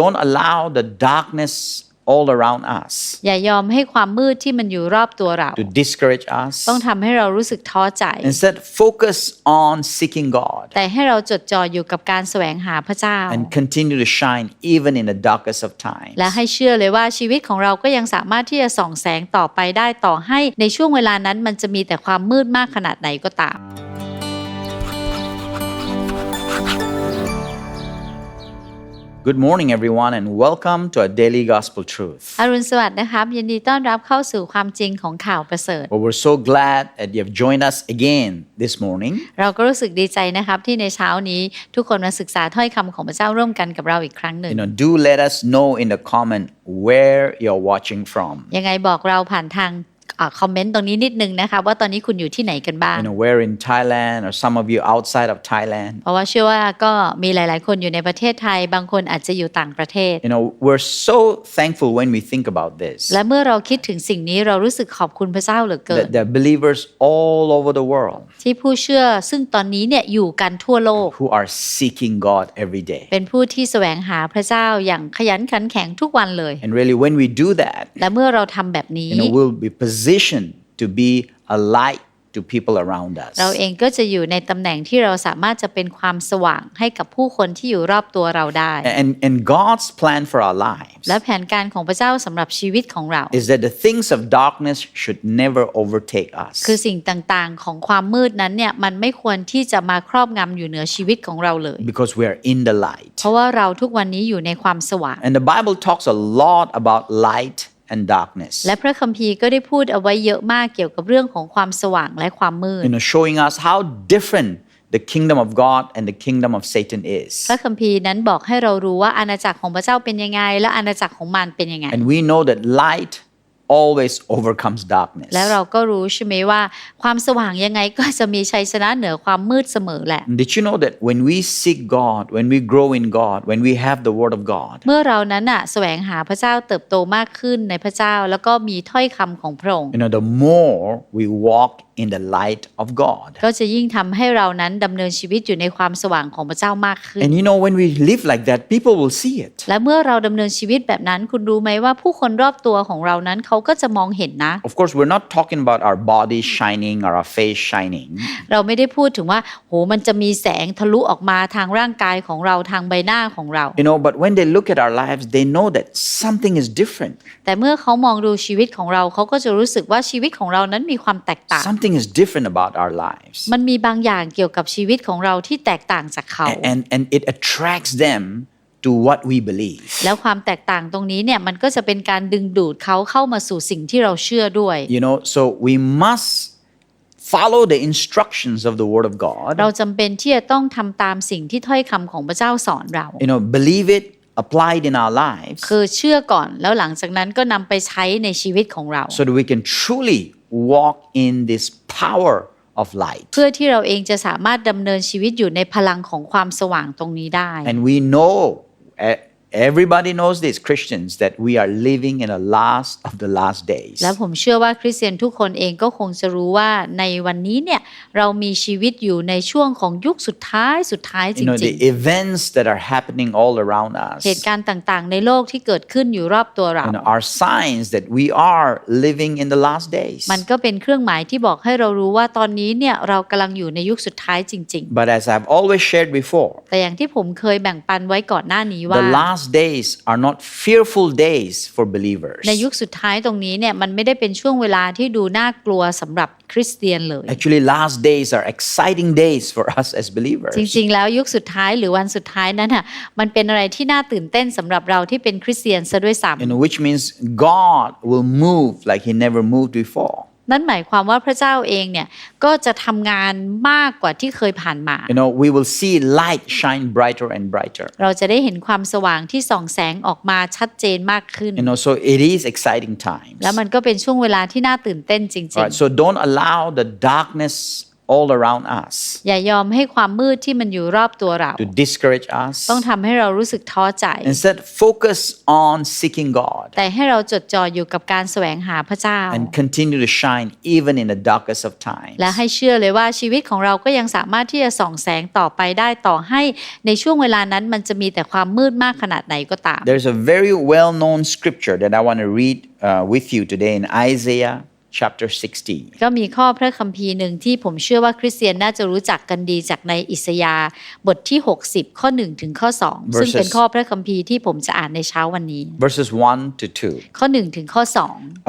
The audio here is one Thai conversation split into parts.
Don't allow the darkness all around us อย่ายอมให้ความมืดที่มันอยู่รอบตัวเรา to discourage us. ต้องทำให้เรารู้สึกท้อใจ Instead, focus on seeking God แต่ให้เราจดจ่ออยู่กับการแสวงหาพระเจ้า and continue to shine even in the darkest of times. และให้เชื่อเลยว่าชีวิตของเราก็ยังสามารถที่จะส่องแสงต่อไปได้ต่อให้ในช่วงเวลานั้นมันจะมีแต่ความมืดมากขนาดไหนก็ตาม Good morning, everyone, and welcome to our daily gospel truth. อรุณสวัสดิ์นะครับ ยินดีต้อนรับเข้าสู่ความจริงของข่าวประเสริฐ Well, we're so glad that you have joined us again this morning. เราก็รู้สึกดีใจนะครับที่ในเช้านี้ ทุกคนมาศึกษาถ้อยคำของพระเจ้าร่วมกันกับเราอีกครั้งหนึ่ง You know, do let us know in the comment where you're watching from. ยังไงบอกเราผ่านทาง คอมเมนต์ตรงนี้นิดนึงนะคะว่าตอนนี้คุณอยู่ที่ไหนกันบ้าง You know, where in Thailand or some of you outside of Thailand. เพราะว่าเชื่อว่าก็มีหลาย ๆ คนอยู่ในประเทศไทย บางคนอาจจะอยู่ต่างประเทศ You know, we're so thankful when we think about this และเมื่อเราคิดถึงสิ่งนี้เรารู้สึกขอบคุณพระเจ้าเหลือเกิน that there are believers all over the world ที่ผู้เชื่อซึ่งตอนนี้เนี่ยอยู่กันทั่วโลก who are seeking God every day. เป็นผู้ที่แสวงหาพระเจ้าอย่างขยันขันแข็งทุกวันเลย And really, when we do that, และเมื่อเราทำแบบนี้ you know, we'll be positioned to be a light to people around us. เราเองก็จะอยู่ในตำแหน่งที่เราสามารถจะเป็นความสว่างให้กับผู้คนที่อยู่รอบตัวเราได้ And, and God's plan for our lives และแผนการของพระเจ้าสำหรับชีวิตของเรา is that the things of darkness should never overtake us. คือสิ่งต่างๆ ของความมืดนั้นเนี่ยมันไม่ควรที่จะมาครอบงำอยู่เหนือชีวิตของเราเลย Because we are in the light. เพราะว่าเราทุกวันนี้อยู่ในความสว่าง And the Bible talks a lot about light and darkness. และพระคัมภีร์ก็ได้พูดเอาไว้เยอะมากเกี่ยวกับเรื่องของความสว่างและความมืด You know, showing us how different the kingdom of God and the kingdom of Satan is. พระคัมภีร์นั้นบอกให้เรารู้ว่าอาณาจักรของพระเจ้าเป็นยังไง และอาณาจักรของมารเป็นยังไง And we know that light always overcomes darkness. และเราก็รู้ใช่ไหมว่าความสว่างยังไงก็จะมีชัยชนะเหนือความมืดเสมอแหละ And Did you know that when we seek God, when we grow in God, when we have the Word of God, เมื่อเรานั้นอะแสวงหาพระเจ้าเติบโตมากขึ้นในพระเจ้าแล้วก็มีถ้อยคำของพระองค์ you know, the more we walk in the light of God. ก็จะยิ่งทำให้เรานั้นดำเนินชีวิตอยู่ในความสว่างของพระเจ้ามากขึ้น And you know, when we live like that, people will see it. และเมื่อเราดำเนินชีวิตแบบนั้นคุณรู้ไหมว่าผู้คนรอบตัวของเรานั้นเขาก็จะมองเห็นนะ Of course, we're not talking about our body shining or our face shining, เราไม่ได้พูดถึงว่าโหมันจะมีแสงทะลุออกมาทางร่างกายของเราทางใบหน้าของเรา you know, but when they look at our lives, they know that something is different. แต่เมื่อเขามองดูชีวิตของเราเขาก็จะรู้สึกว่าชีวิตของเรานั้นมีความแตกต่าง Something is different about our lives. มันมีบางอย่างเกี่ยวกับชีวิตของเราที่แตกต่างจากเขา And, and it attracts them to what we believe. แล้วความแตกต่างตรงนี้เนี่ยมันก็จะเป็นการดึงดูดเขาเข้ามาสู่สิ่งที่เราเชื่อด้วย You know, so we must follow the instructions of the Word of God. เราจำเป็นที่จะต้องทำตามสิ่งที่ถ้อยคำของพระเจ้าสอนเรา You know, believe it, apply it in our lives คือเชื่อก่อนแล้วหลังจากนั้นก็นำไปใช้ในชีวิตของเรา so that we can truly walk in this power of light. เพื่อที่เราเองจะสามารถดำเนินชีวิตอยู่ในพลังของความสว่างตรงนี้ได้ And we know, eh, everybody knows this, Christians, that we are living in the last of the last days. และผมเชื่อว่าคริสเตียนทุกคนเองก็คงจะรู้ว่าในวันนี้เนี่ยเรามีชีวิตอยู่ในช่วงของยุคสุดท้ายสุดท้ายจ You know, ริง the events that are happening all around us ๆเหตุการณ์ต่างๆ ในโลกที่เกิดขึ้นอยู่รอบตัวเรา you know, are signs that we are living in the last days. มันก็เป็นเครื่องหมายที่บอกให้เรารู้ว่าตอนนี้เนี่ยเรากำลังอยู่ในยุคสุดท้ายจริง But as I've always shared before, ๆแต่อย่างที่ผมเคยแบ่งปันไว้ก่อนหน้านี้ว่า the last days are not fearful days for believers. ในยุคสุดท้ายตรงนี้เนี่ยมันไม่ได้เป็นช่วงเวลาที่ดูน่ากลัวสำหรับคริสเตียนเลย Actually, last days are exciting days for us as believers. จริงๆ แล้วยุคสุดท้ายหรือวันสุดท้ายนั้นอ่ะมันเป็นอะไรที่น่าตื่นเต้นสำหรับเราที่เป็นคริสเตียนซะด้วยซ้ You know, which means God will move like He never moved before. ำนั่นหมายความว่าพระเจ้าเองเนี่ยก็จะทำงานมากกว่าที่เคยผ่านมา You know, we will see light shine brighter and brighter. เราจะได้เห็นความสว่างที่ส่องแสงออกมาชัดเจนมากขึ้น You know, so it is exciting times. แล้วมันก็เป็นช่วงเวลาที่น่าตื่นเต้นจริง All right, so don't allow the darkness all around us อย่ายอมให้ความมืดที่มันอยู่รอบตัวเรา to discourage us. ต้องทำให้เรารู้สึกท้อใจ Instead, focus on seeking God แต่ให้เราจดจ่ออยู่กับการแสวงหาพระเจ้า and continue to shine even in the darkest of times. และให้เชื่อเลยว่าชีวิตของเราก็ยังสามารถที่จะส่องแสงต่อไปได้ต่อให้ในช่วงเวลานั้นมันจะมีแต่ความมืดมากขนาดไหนก็ตาม There's a very well known scripture that I want to read uh, with you today in Isaiah chapter 60. ก็มีข้อพระคัมภีร์หนึ่งที่ผมเชื่อว่าคริสเตียนน่าจะรู้จักกันดีจากในอิสยาห์บทที่ 60 ข้อ 1 ถึงข้อ 2 ซึ่งเป็น Verses ข้อพระคัมภีร์ที่ผมจะอ่านในเช้าวันนี้ Verses 1 to 2. ข้อ 1 ถึงข้อ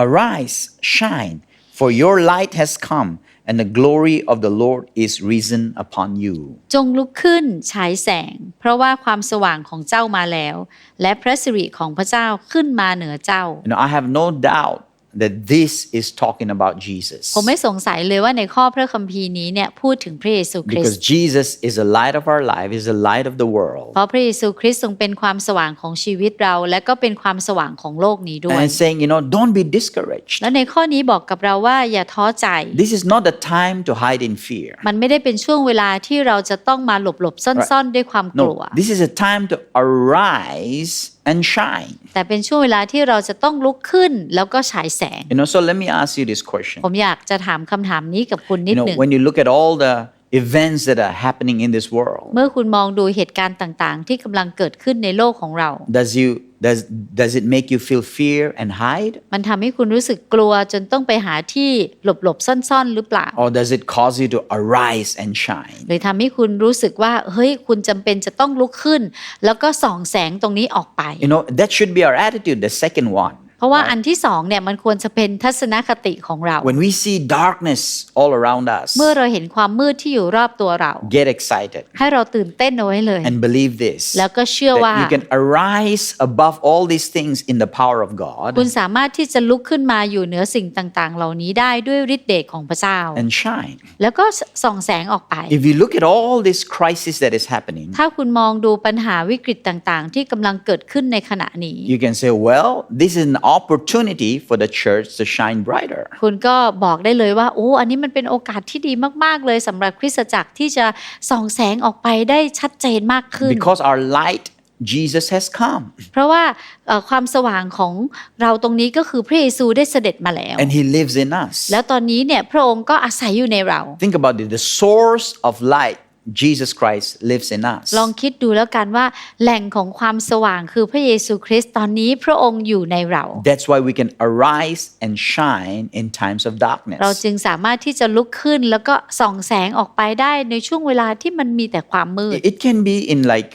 Arise, shine, for your light has come, and the glory of the Lord is risen upon you. 2จงลุกขึ้นฉายแสง เพราะว่าความสว่างของเจ้ามาแล้ว และพระสิริของพระเจ้าขึ้นมาเหนือเจ้า You know, I have no doubt that this is talking about Jesus. ผมไม่สงสัยเลยว่าในข้อพระคัมภีร์นี้เนี่ยพูดถึงพระเยซูคริส Because ต์ Jesus is the light of our life, is the light of the world. เพราะพระเยซูคริสต์ทรงเป็นความสว่างของชีวิตเรา และก็เป็นความสว่างของโลกนี้ด้วย And it's saying, you know, don't be discouraged. และในข้อนี้บอกกับเราว่าอย่าท้อใจ This is not the time to hide in fear. มันไม่ได้เป็นช่วงเวลาที่เราจะต้องมาหลบหลบๆซ่อนๆด้วยความกลัว No, this is a time to arise and shine. แต่เป็นช่วงเวลาที่เราจะต้องลุกขึ้นแล้วก็ฉายแสง You know, so let me ask you this question. ผมอยากจะถามคำถามนี้กับคุณนิ You ด know, หนึ่ง when you look at all the events that are happening in this world, เมื่อคุณมองดูเหตุการณ์ต่างๆ ที่กำลังเกิดขึ้นในโลกของเรา does you does does it make you feel fear and hide, มันทำให้คุณรู้สึกกลัวจนต้องไปหาที่หลบๆซ่อนๆ หรือเปล่า or does it cause you to arise and shine? หรือทำให้คุณรู้สึกว่าเฮ้ยคุณจำเป็นจะต้องลุกขึ้น แล้วก็ส่องแสงตรงนี้ออกไป You know, that should be our attitude. The second one. เพราะว่าอันที่สองเนี่ยมันควรจะเป็นทัศนคติของเรา When we see darkness all around us, เมื่อเราเห็นความมืดที่อยู่รอบตัวเรา get excited ให้เราตื่นเต้นเอาไว้เลย and believe this แล้วก็เชื่อว่า that you can arise above all these things in the power of God คุณสามารถที่จะลุกขึ้นมาอยู่เหนือสิ่งต่างๆ เหล่านี้ได้ด้วยฤทธิเดชของพระเจ้า and shine. แล้วก็ส่องแสงออกไป If you look at all this crisis that is happening, ถ้าคุณมองดูปัญหาวิกฤตต่างๆ ที่กำลังเกิดขึ้นในขณะนี้ you can say, well, this is an opportunity for the church to shine brighter. คุณก็บอกได้เลยว่าโอ้อันนี้มันเป็นโอกาสที่ดีมาก ๆ เลยสำหรับคริสตจักรที่จะส่องแสงออกไปได้ชัดเจนมากขึ้น Because our light, Jesus has come เพราะว่าเอ่อความสว่างของเราตรงนี้ก็คือพระเยซูได้เสด็จมาแล้ว and He lives in us. แล้วตอนนี้เนี่ยพระองค์ก็อาศัยอยู่ในเรา Think about it the source of light, Jesus Christ, lives in us. ลองคิดดูแล้วกันว่าแหล่งของความสว่างคือพระเยซูคริสต์ตอนนี้พระองค์อยู่ในเรา That's why we can arise and shine in times of เรา darkness. จึงสามารถที่จะลุกขึ้นแล้วก็ส่องแสงออกไปได้ในช่วงเวลาที่มันมีแต่ความมืด It can be in like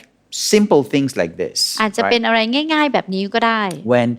simple things like this. อาจจะ right? เป็นอะไรง่าย ๆ แบบนี้ก็ได้ When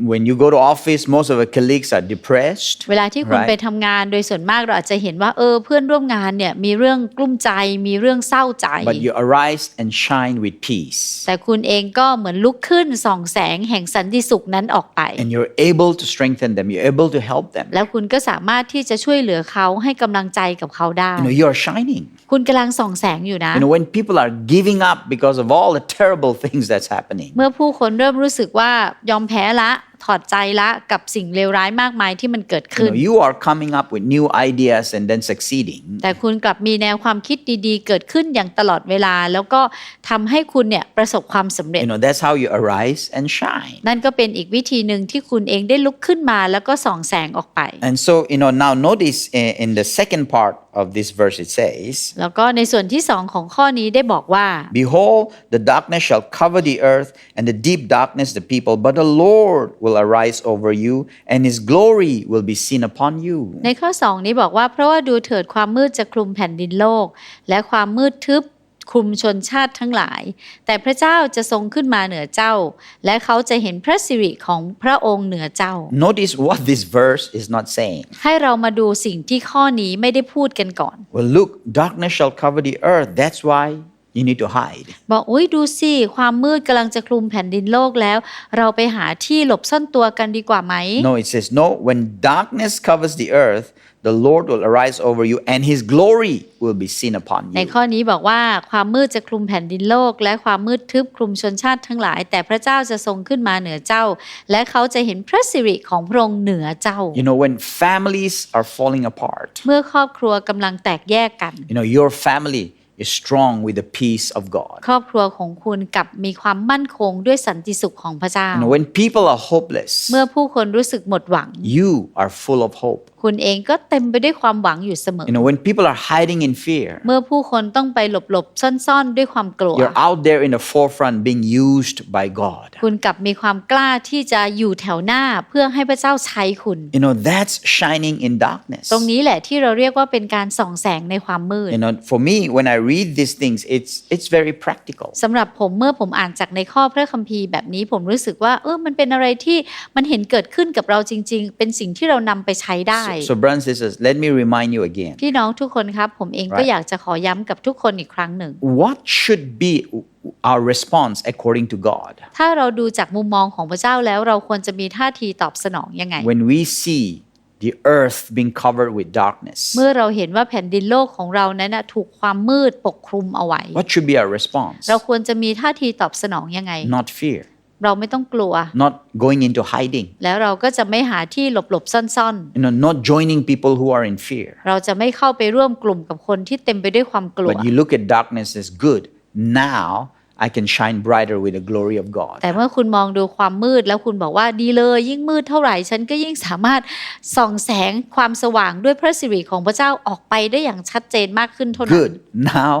when you go to office, most of our colleagues are depressed. เวลาที่คุณ right? ไปทำงานโดยส่วนมากเราอาจจะเห็นว่าเออเพื่อนร่วมงานเนี่ยมีเรื่องกลุ้มใจมีเรื่องเศร้าใจ But you arise and shine with peace. แต่คุณเองก็เหมือนลุกขึ้นส่องแสงแห่งสันติสุขนั้นออกไป And you're able to strengthen them. You're able to help them. แล้วคุณก็สามารถที่จะช่วยเหลือเขาให้กำลังใจกับเขาได้ You know, you're shining. คุณกำลังส่องแสงอยู่นะ You know, when people are giving up because of all the terrible things that's happening, เมื่อผู้คนเริ่มรู้สึกว่ายอมแพ้ละ ถอดใจละกับสิ่งเลวร้ายมากมายที่มันเกิด you ขึ้น know, you are coming up with new ideas and then succeeding. แต่คุณกลับมีแนวความคิดดีๆ เกิดขึ้นอย่างตลอดเวลา แล้วก็ทำให้คุณเนี่ยประสบความสำเร็จ You know, that's how you arise and shine. นั่นก็เป็นอีกวิธีหนึ่งที่คุณเองได้ลุกขึ้นมาแล้วก็ส่องแสงออกไป And so, you know, now notice in, in the second part of this verse it says, แล้วก็ในส่วนที่สองของข้อนี้ได้บอกว่า Behold, the darkness shall cover the earth, and the deep darkness the people, but the Lord will arise over you, and his glory will be seen upon you. ในข้อสองนี้บอกว่าเพราะว่าดูเถิดความมืดจะคลุมแผ่นดินโลก และความมืดทึบคลุมชนชาติทั้งหลาย แต่พระเจ้าจะทรงขึ้นมาเหนือเจ้า และเขาจะเห็นพระสิริของพระองค์เหนือเจ้า Notice what this verse is not saying. ให้เรามาดูสิ่งที่ข้อนี้ไม่ได้พูดกันก่อน Well, look, darkness shall cover the earth. That's why you need to hide. บอกอุ้ยดูสิความมืดกำลังจะคลุมแผ่นดินโลกแล้ว เราไปหาที่หลบซ่อนตัวกันดีกว่าไหม No, it says, no, when darkness covers the earth, the Lord will arise over you and his glory will be seen upon ใน you. ข้อนี้บอกว่าความมืดจะคลุมแผ่นดินโลก และความมืดทึบคลุมชนชาติทั้งหลาย แต่พระเจ้าจะทรงขึ้นมาเหนือเจ้า และเขาจะเห็นพระสิริของพระองค์เหนือเจ้า You know, when families are falling apart, เมื่อครอบครัวกำลังแตกแยกกัน you know, your family is strong with the peace of God. ครอบครัวของคุณกลับมีความมั่นคงด้วยสันติสุขของพระเจ้า You know, when people are hopeless, เมื่อผู้คนรู้สึกหมดหวัง you are full of hope. คุณเองก็เต็มไปด้วยความหวังอยู่เสมอ You know, when people are hiding in fear, เมื่อผู้คนต้องไปหลบๆซ่อนๆ ด้วยความกลัว you're out there in the forefront being used by God. คุณกลับมีความกล้าที่จะอยู่แถวหน้าเพื่อให้พระเจ้าใช้คุณ You know, that's shining in darkness. ตรงนี้แหละที่เราเรียกว่าเป็นการส่องแสงในความมืด You know, for me, when I read these things, it's it's very practical. สำหรับผมเมื่อผมอ่านจากในข้อพระคัมภีร์แบบนี้ผมรู้สึกว่าเออมันเป็นอะไรที่มันเห็นเกิดขึ้นกับเราจริง ๆ เป็นสิ่งที่เรานำไปใช้ได้ So, so brothers and sisters, let me remind you again. พี่น้องทุกคนครับ ผมเองก็ Right. อยากจะขอย้ำกับทุกคนอีกครั้งหนึ่ง What should be our response according to God ถ้าเราดูจากมุมมองของพระเจ้าแล้วเราควรจะมีท่าทีตอบสนองยังไง when we see the earth being covered with darkness? เมื่อเราเห็นว่าแผ่นดินโลกของเรานั้นนะถูกความมืดปกคลุมเอาไว้ What should be our response? เราควรจะมีท่าทีตอบสนองยังไง Not fear, เราไม่ต้องกลัว not going into hiding, แล้วเราก็จะไม่หาที่หลบหลบๆซ่อน you know, not joining people who are in fear. ๆเราจะไม่เข้าไปร่วมกลุ่มกับคนที่เต็มไปด้วยความกลัว But you look at darkness as good. Now I can shine brighter with the glory of God. แต่เมื่อคุณมองดูความมืดแล้วคุณบอกว่าดีเลยยิ่งมืดเท่าไหร่ ฉันก็ยิ่งสามารถส่องแสงความสว่างด้วยพระสิริของพระเจ้าออกไปได้อย่างชัดเจนมากขึ้นเท่านั้น Good. Now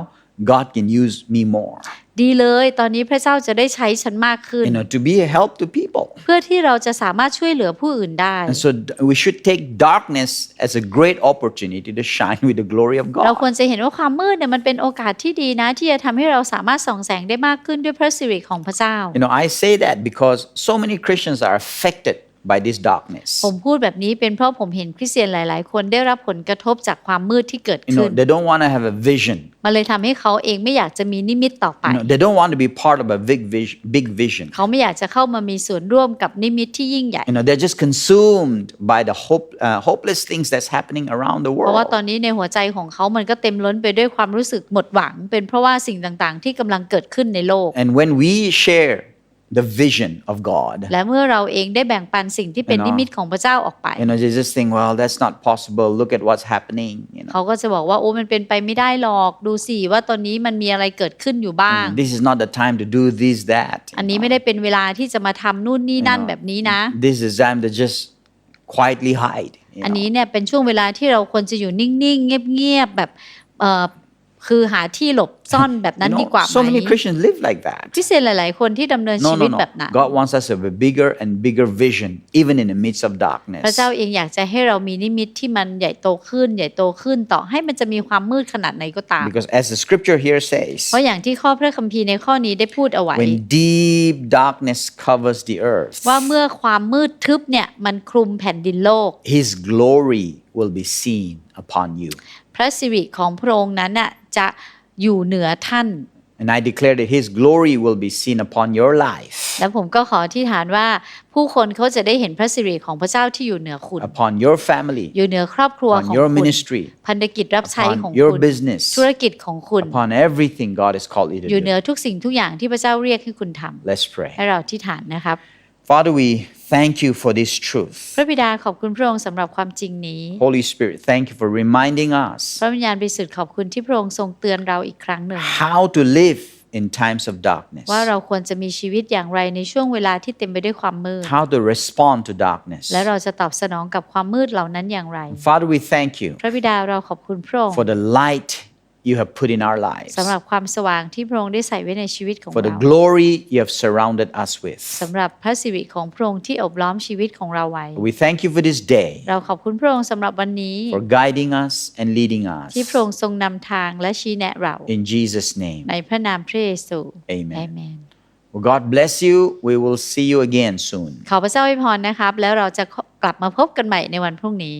God can use me more. ดีเลยตอนนี้พระเจ้าจะได้ใช้ฉันมากขึ้น You know, to be a help to people. เพื่อที่เราจะสามารถช่วยเหลือผู้อื่นได้ And so d- we should take darkness as a great opportunity to shine with the glory of เราควร God. จะเห็นว่าความมืดเนี่ยมันเป็นโอกาสที่ดีนะ ที่จะทำให้เราสามารถส่องแสงได้มากขึ้นด้วยพระสิริของพระเจ้า You know, I say that because so many Christians are affected by this darkness. ผมพูดแบบนี้เป็นเพราะผมเห็นคริสเตียนหลาย ๆ คนได้รับผลกระทบจากความมืดที่เกิด You ขึ้น know, they don't want to have a vision. มันเลยทำให้เขาเองไม่อยากจะมีนิมิตต่อไป You know, they don't want to be part of a big vision. Big vision. เขาไม่อยากจะเข้ามามีส่วนร่วมกับนิมิตที่ยิ่งใหญ่ You know, they're just consumed by the hope, uh, hopeless things that's happening around the เพราะว่า world. ตอนนี้ในหัวใจของเขามันก็เต็มล้นไปด้วยความรู้สึกหมดหวัง เป็นเพราะว่าสิ่งต่าง ๆ ที่กำลังเกิดขึ้นในโลก And when we share the vision of God, และเมื่อเราเองได้แบ่งปันสิ่งที่เป็น You know นิมิตของพระเจ้าออกไป you know, they just think, well, that's not possible. Look at what's happening. You know, เขาก็จะบอกว่าโอ้มันเป็นไปไม่ได้หรอกดูสิว่าตอนนี้มันมีอะไรเกิดขึ้นอยู่บ้าง this is not the time to do this, that. you อันนี้ know. ไม่ได้เป็นเวลาที่จะมาทำนู่นนี่ You นั่น know, แบบนี้นะ This is time to just quietly hide. you อัน know. นี้เนี่ยเป็นช่วงเวลาที่เราควรจะอยู่นิ่งๆเงียบๆแบบเอ่อ คือหาที่หลบซ่อนแบบนั้น You ดี know, กว่า so ไหม many Christians live like that. คริสเตียนหลาย ๆ คนที่ดำเนิน No, ชี no, วิต no. แบบนั้น God wants us to have a bigger and bigger vision, even in the midst of พระ darkness. เจ้าเองอยากจะให้เรามีนิมิตที่มันใหญ่โตขึ้น ใหญ่โตขึ้นต่อให้มันจะมีความมืดขนาดไหนก็ตาม Because as the scripture here says, เพราะอย่างที่ข้อพระคัมภีร์ในข้อนี้ได้พูดเอาไว้ when deep darkness covers the earth, ว่าเมื่อความมืดทึบเนี่ยมันคลุมแผ่นดินโลก his glory will be seen upon you. พระสิริของพระองค์นั้นน่ะ จะอยู่เหนือท่าน And I declare that his glory will be seen upon your life, แล้วผมก็ขอที่ฐานว่าผู้คนเขาจะได้เห็นพระสิริของพระเจ้าที่อยู่เหนือคุณ upon your family, อยู่เหนือครอบครัวขอ upon ง your คุณ ministry, พันธกิจรับใช้ของ upon your คุณ business, ธุรกิจของคุณ upon everything God has called you อยู่ to เหนื do. อทุกสิ่งทุกอย่างที่พระเจ้าเรียกให้คุณทำ Let's pray. ให้เราที่ฐานนะครับ Father, we thank you for this truth. พระบิดาขอบคุณพระองค์สำหรับความจริงนี้ Holy Spirit, thank you for reminding us พระวิญญาณบริสุทธิ์ขอบคุณที่พระองค์ทรงเตือนเราอีกครั้งหนึ่ง how to live in times of darkness, ว่าเราควรจะมีชีวิตอย่างไรในช่วงเวลาที่เต็มไปด้วยความมืด how to respond to darkness. และเราจะตอบสนองกับความมืดเหล่านั้นอย่างไร Father, we thank you พระบิดาเราขอบคุณพระองค์ for the light you have put in our lives, สำหรับความสว่างที่พระองค์ได้ใส่ไว้ในชีวิตของ for the เรา glory you have surrounded us with. สำหรับพระสิริของพระองค์ที่อบล้อมชีวิตของเราไว้ We thank you for this day, เราขอบคุณพระองค์สำหรับวันนี้ for guiding us and leading us. ที่พระองค์ทรงนำทางและชี้แนะเรา In Jesus' name, ในพระนามพระเยซู Amen. เอเมน well, God bless you. We will see you again soon. ขอพระเจ้าอวยพรนะครับ แล้วเราจะกลับมาพบกันใหม่ในวันพรุ่งนี้